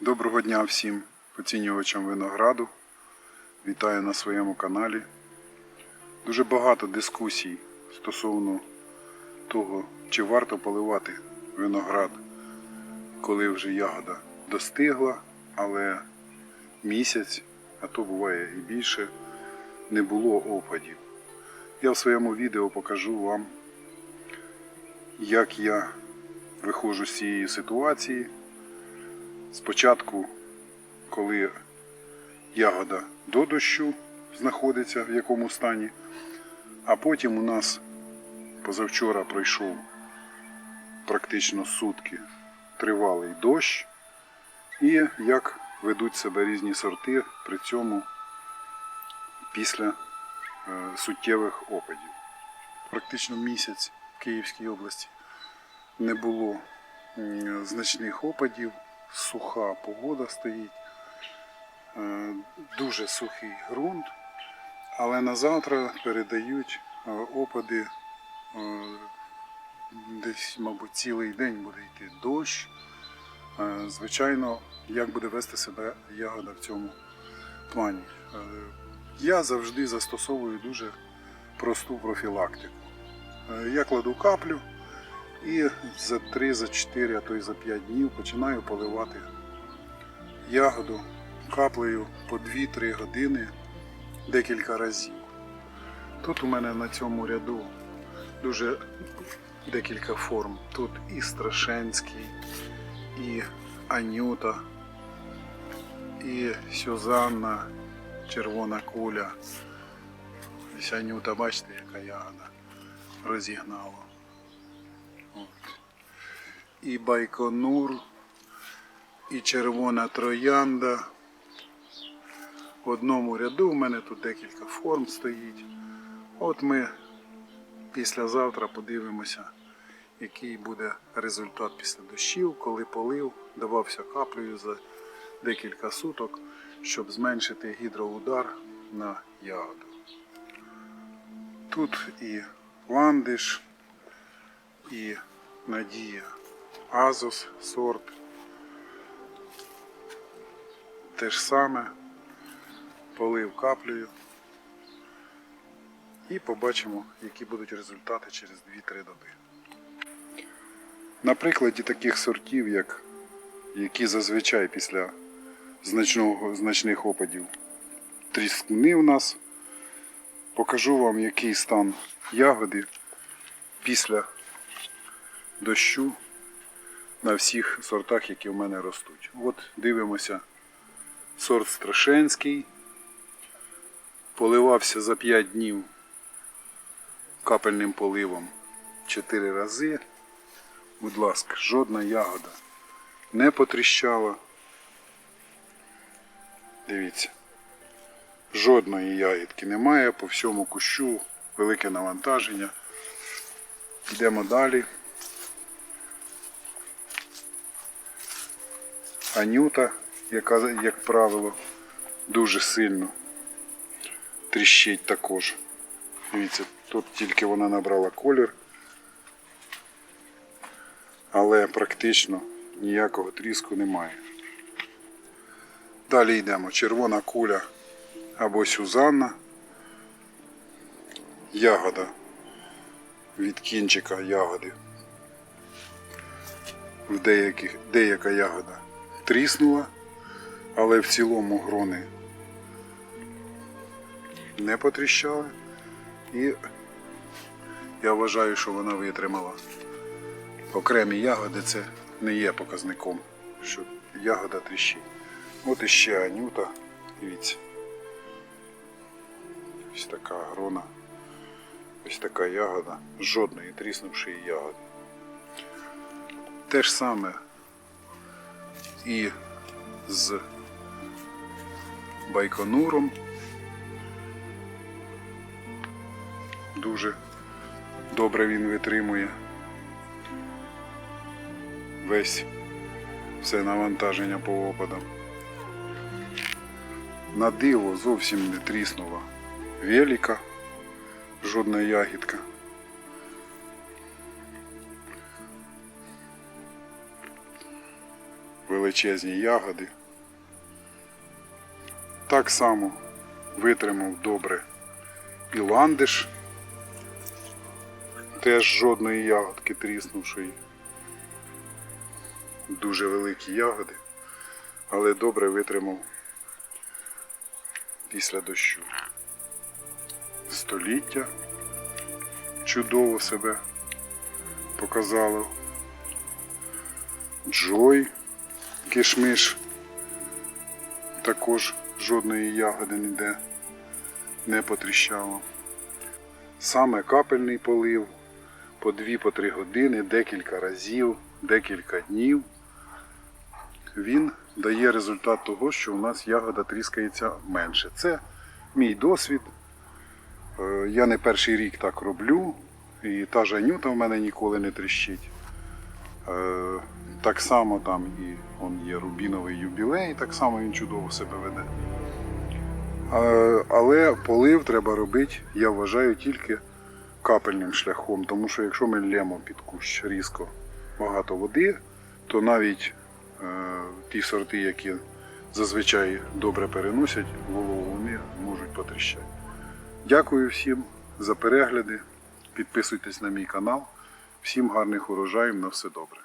Доброго дня всім оцінювачам винограду. Вітаю на своєму каналі. Дуже багато дискусій стосовно того, чи варто поливати виноград, коли вже ягода достигла, але місяць, а то буває і більше, не було опадів. Я в своєму відео покажу вам, як я виходжу з цієї ситуації. Спочатку, коли ягода до дощу знаходиться в якому стані, а потім у нас позавчора пройшов практично сутки тривалий дощ, і як ведуть себе різні сорти при цьому після е, суттєвих опадів. Практично місяць в Київській області не було значних опадів, суха погода стоїть, е, дуже сухий ґрунт, але на завтра передають е, опади е, десь, мабуть, цілий день буде йти дощ. Звичайно, як буде вести себе ягода в цьому плані. Я завжди застосовую дуже просту профілактику. Я кладу каплю і за 3, за 4, а то й за 5 днів починаю поливати ягоду каплею по 2-3 години декілька разів. Тут у мене на цьому ряду дуже декілька форм. Тут і Страшенський, і Анюта, і Сюзанна, червона куля. Ось Анюта, бачите, яка ягода розігнала. І Байконур, і червона троянда. В одному ряду в мене тут декілька форм стоїть. От ми післязавтра подивимося, який буде результат після дощів, коли полив давався каплею за декілька суток, щоб зменшити гідроудар на ягоду. Тут і ландиш, і Надія Азос сорт. Те ж саме полив каплею. І побачимо, які будуть результати через 2-3 доби. На прикладі таких сортів, як, які зазвичай після значного, значних опадів тріскни в нас, покажу вам, який стан ягоди після дощу на всіх сортах, які в мене ростуть. От дивимося сорт Страшенський. Поливався за 5 днів капельним поливом 4 рази. Будь ласка, жодна ягода не потріщала. Дивіться. Жодної ягідки немає, по всьому кущу велике навантаження. Йдемо далі. Анюта, яка, як правило, дуже сильно тріщить також. Дивіться, тут тільки вона набрала колір, але практично ніякого тріску немає. Далі йдемо. Червона куля або Сюзанна. Ягода від кінчика ягоди. Деяких, деяка ягода тріснула, але в цілому грони не потріщали. І я вважаю, що вона витримала. Окремі ягоди це не є показником, що ягода тріщить. От іще анюта, дивіться. Ось така грона, ось така ягода, жодної тріснувшої ягоди. Те ж саме і з байконуром. Дуже добре він витримує весь все навантаження по опадам. На диво зовсім не тріснула велика, жодна ягідка. Величезні ягоди. Так само витримав добре і ландиш. Теж жодної ягодки тріснувшої. Дуже великі ягоди, але добре витримав після дощу. Століття чудово себе показало. Джой, кишмиш, також жодної ягоди ніде не потріщало. Саме капельний полив по 2-3 години, декілька разів, декілька днів. Він дає результат того, що у нас ягода тріскається менше. Це мій досвід. Е, Я не перший рік так роблю, і та жанюта в мене ніколи не тріщить. Так само там і он є рубіновий юбілей, так само він чудово себе веде. Але полив треба робити, я вважаю, тільки капельним шляхом, тому що якщо ми лємо під кущ різко багато води, то навіть е, ті сорти, які зазвичай добре переносять вологу, вони можуть потріщати. Дякую всім за перегляди. Підписуйтесь на мій канал. Всім гарних урожаїв на все добре.